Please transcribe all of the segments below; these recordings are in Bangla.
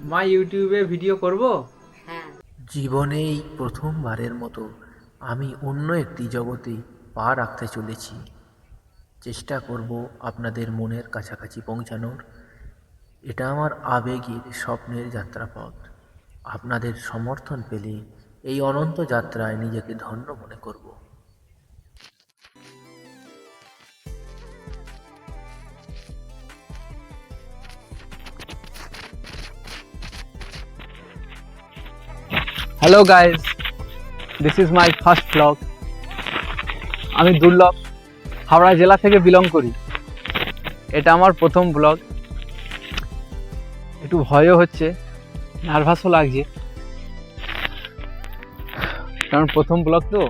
মা ইউটিউবে ভিডিও করব? হ্যাঁ। জীবনে এই প্রথমবারের মতো আমি অন্য একটি জগতে পা রাখতে চলেছি। চেষ্টা করব আপনাদের মনের কাছাকাছি পৌঁছানোর। এটা আমার আবেগের স্বপ্নের যাত্রাপথ। আপনাদের সমর্থন পেলে এই অনন্ত যাত্রায় নিজেকে ধন্য মনে করব। Hello guys this is my first blog আমি দুর্লভ হাওড়া জেলা থেকে বিলং করি। এটা আমার প্রথম ব্লগ একটু ভয়ও হচ্ছে নার্ভাসও লাগছে। কারণ প্রথম ব্লগ তো।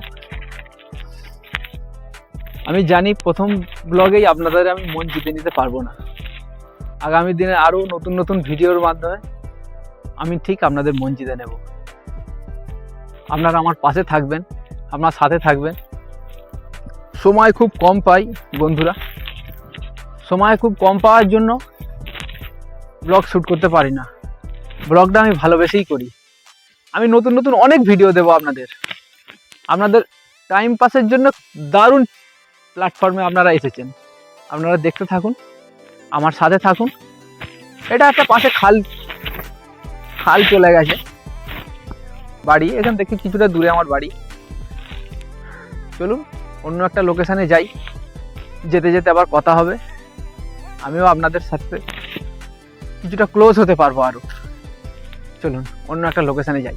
আমি জানি প্রথম ব্লগেই আপনাদের আমি মন জিতে নিতে পারব না। আগামী দিনে আরও নতুন নতুন ভিডিওর মাধ্যমে আমি ঠিক আপনাদের মন জিতে নেব। আপনারা আমার পাশে থাকবেন, আপনার সাথে থাকবেন। সময় খুব কম পাই, বন্ধুরা। সময় খুব কম পাওয়ার জন্য ব্লগ শ্যুট করতে পারি না। ব্লগটা আমি ভালোবেসেই করি। আমি নতুন নতুন অনেক ভিডিও দেবো আপনাদের। আপনাদের টাইম পাসের জন্য দারুণ প্ল্যাটফর্মে আপনারা এসেছেন। আপনারা দেখতে থাকুন, আমার সাথে থাকুন। এটা একটা পাশে খাল খাল চলে গেছে। বাড়ি, এখান থেকে কিছুটা দূরে আমার বাড়ি। চলুন, অন্য একটা লোকেশানে যাই। যেতে যেতে আবার কথা হবে। আমিও আপনাদের সাথে কিছুটা ক্লোজ হতে পারব আরও চলুন, অন্য একটা লোকেশানে যাই।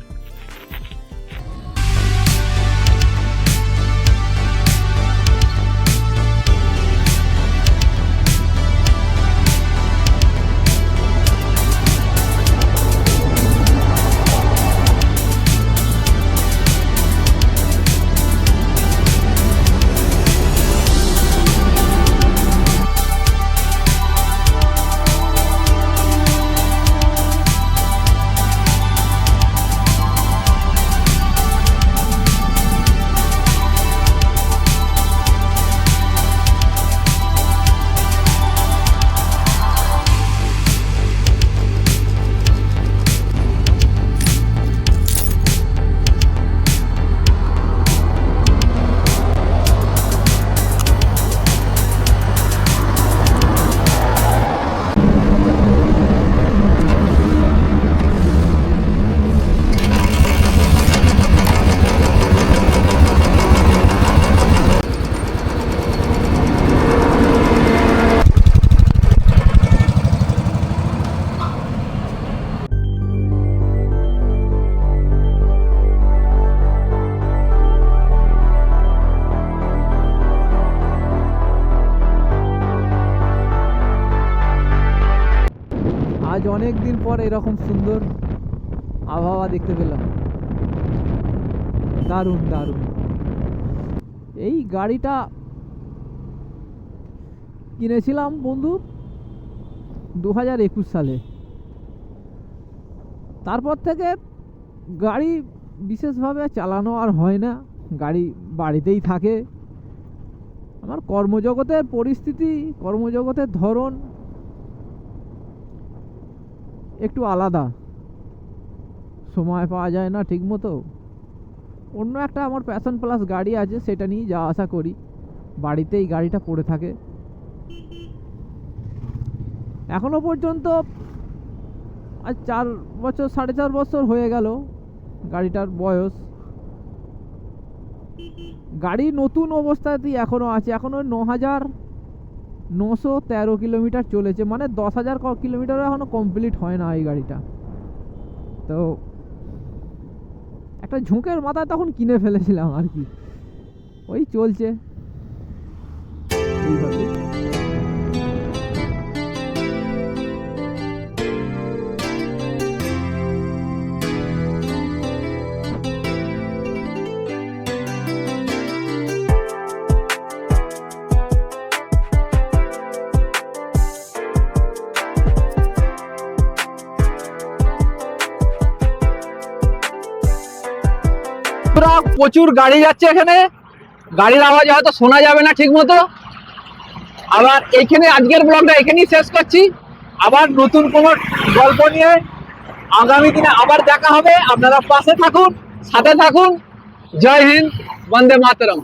আজ অনেক দিন পর এরকম সুন্দর আবহাওয়া দেখতে পেলাম। দারুণ দারুণ। এই গাড়িটা কিনেছিলাম বন্ধু দু হাজার একুশ সালে। তারপর থেকে গাড়ি বিশেষভাবে চালানো আর হয় না, গাড়ি বাড়িতেই থাকে। আমার কর্মজগতের পরিস্থিতি, কর্মজগতের ধরন একটু আলাদা। সময় পাওয়া যায় না ঠিক মতো অন্য একটা আমার প্যাশন প্লাস গাড়ি আছে, সেটা নিয়ে যাওয়া আসা করি। বাড়িতেই গাড়িটা পড়ে থাকে। এখনও পর্যন্ত আজ চার বছর, সাড়ে চার বছর হয়ে গেল গাড়িটার বয়স। গাড়ি নতুন অবস্থাতেই এখনও আছে। এখনও ন হাজার নশো তেরো কিলোমিটার চলেছে মানে দশ হাজার কিলোমিটারও এখনও কমপ্লিট হয় না এই গাড়িটা। তো একটা ঝোঁকের মাথায় তখন কিনে ফেলেছিলাম আর কি। ওই চলছে। এইভাবে। প্রচুর গাড়ি যাচ্ছে এখানে। গাড়ির আওয়াজ হয়তো শোনা যাবে না ঠিক মতো আবার এইখানে আজকের ব্লগটা এখানেই শেষ করছি। আবার নতুন কোনো গল্প নিয়ে আগামী দিনে আবার দেখা হবে। আপনারা পাশে থাকুন, সাথে থাকুন। জয় হিন্দ, বন্দে মাতরম।